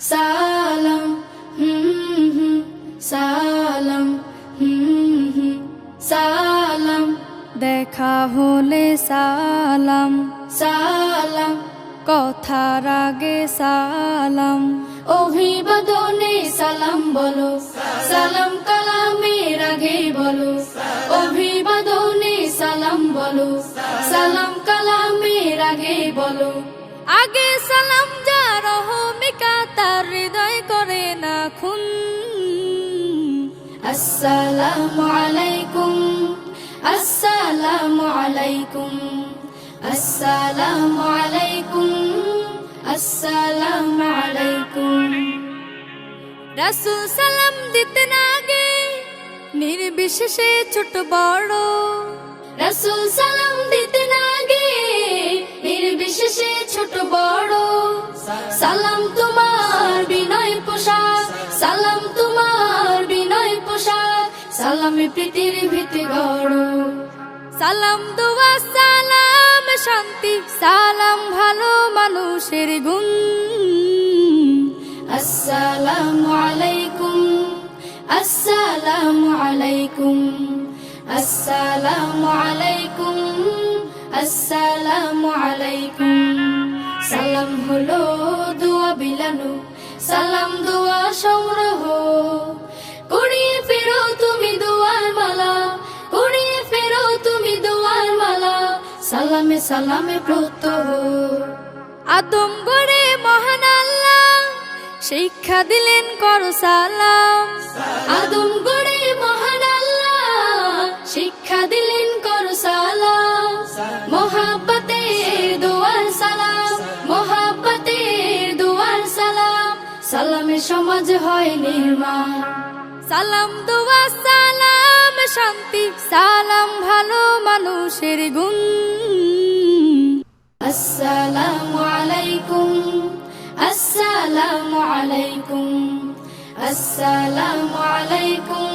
সালাম হুম সালাম হুম সালাম। দেখা হলে সালাম। সালাম। কথার আগে সালাম। অভিবাদনে সালাম বলো। সালাম কালামের আগে বলো। অভিবাদনে সালাম বলো। সালাম কালামের আগে বলো। আগে সালাম যা রহম রহমিকা তার হৃদয় করে না খুন। আসসালামু আলাইকুম আসসালামু আলাইকুম আসসালামু আলাইকুম আসসালামু আলাইকুম। রাসুল সালাম দিতেন আগে, নির্বিশেষে ছোট বড়। সালাম তোমার বিনয় পোশাক, সালাম তোমার বিনয় পোশাক, সালামে প্রীতির ভিত্তি গড়। সালাম দোয়া, সালাম শান্তি, সালাম ভালো মানুষের গুণ। আসসালামু আলাইকুম আসসালামু আলাইকুম আসসালামু আলাইকুম আসসালামু আলাইকুম। সালাম হলো, দোয়া বিলানো। সালাম, দোয়া সংগ্রহ। কুড়িয়ে ফেরো তুমি দোয়ার মালা কুড়িয়ে ফেরো তুমি দোয়ার মালা। সালামে সালামে প্রত্যহ। আদম গড়ে মহান আল্লাহ, শিক্ষা দিলেন কর সালাম। সালাম সমাজ হয় নির্মাণ। সালাম দোয়া, সালাম শান্তি, সালাম ভালো মানুষের গুণ। আসসালামু আলাইকুম আসসালামু আলাইকুম আসসালামু আলাইকুম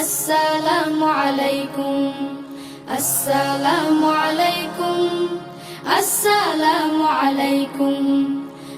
আসসালামু আলাইকুম আসসালামু আলাইকুম আসসালামু আলাইকুম।